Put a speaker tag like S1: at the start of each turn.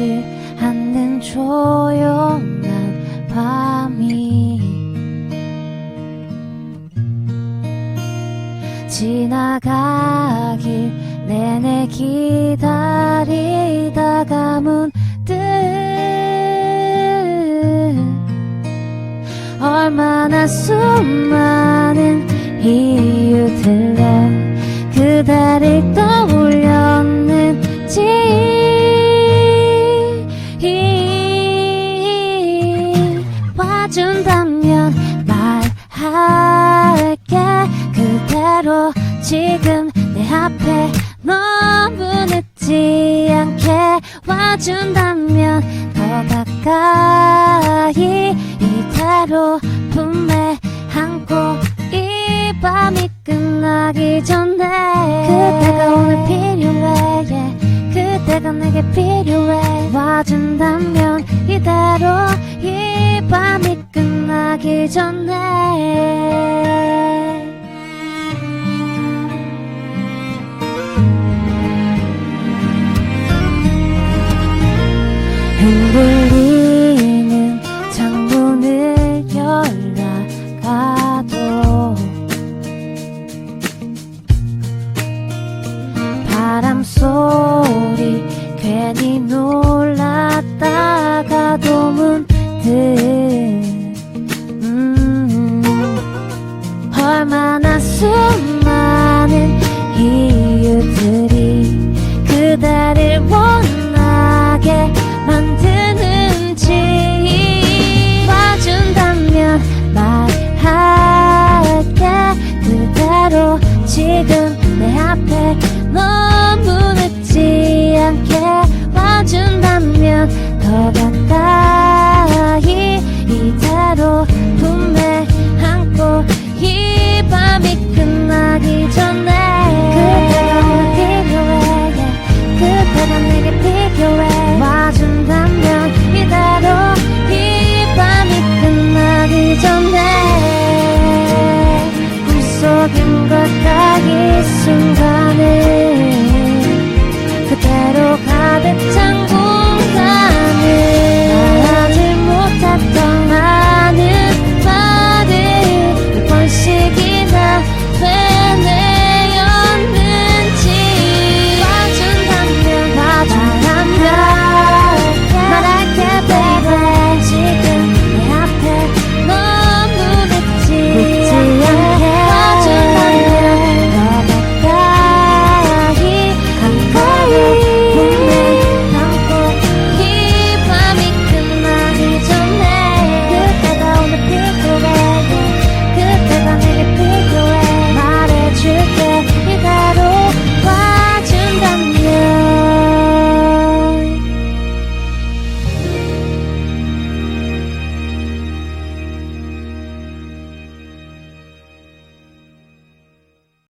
S1: 지 않는 조용한 밤이 지나가길 내내 기다리다가 문득 얼마나 숨만 와준다면 더 가까이 이대로 품에 안고 이 밤이 끝나기 전에 그대가 오늘 필요해 yeah. 그대가 내게 필요해 와준다면 이대로 이 밤이 끝나기 전에 흔들리는 창문을 열다가도 바람 소리 괜히 놀랐다가도 문득. 음, 얼마나 수많은 이유들, 그대를 원하게 이 순간에 그대로 가득 찬 공간을 말하지 못했던 많은 말을 몇 번씩이나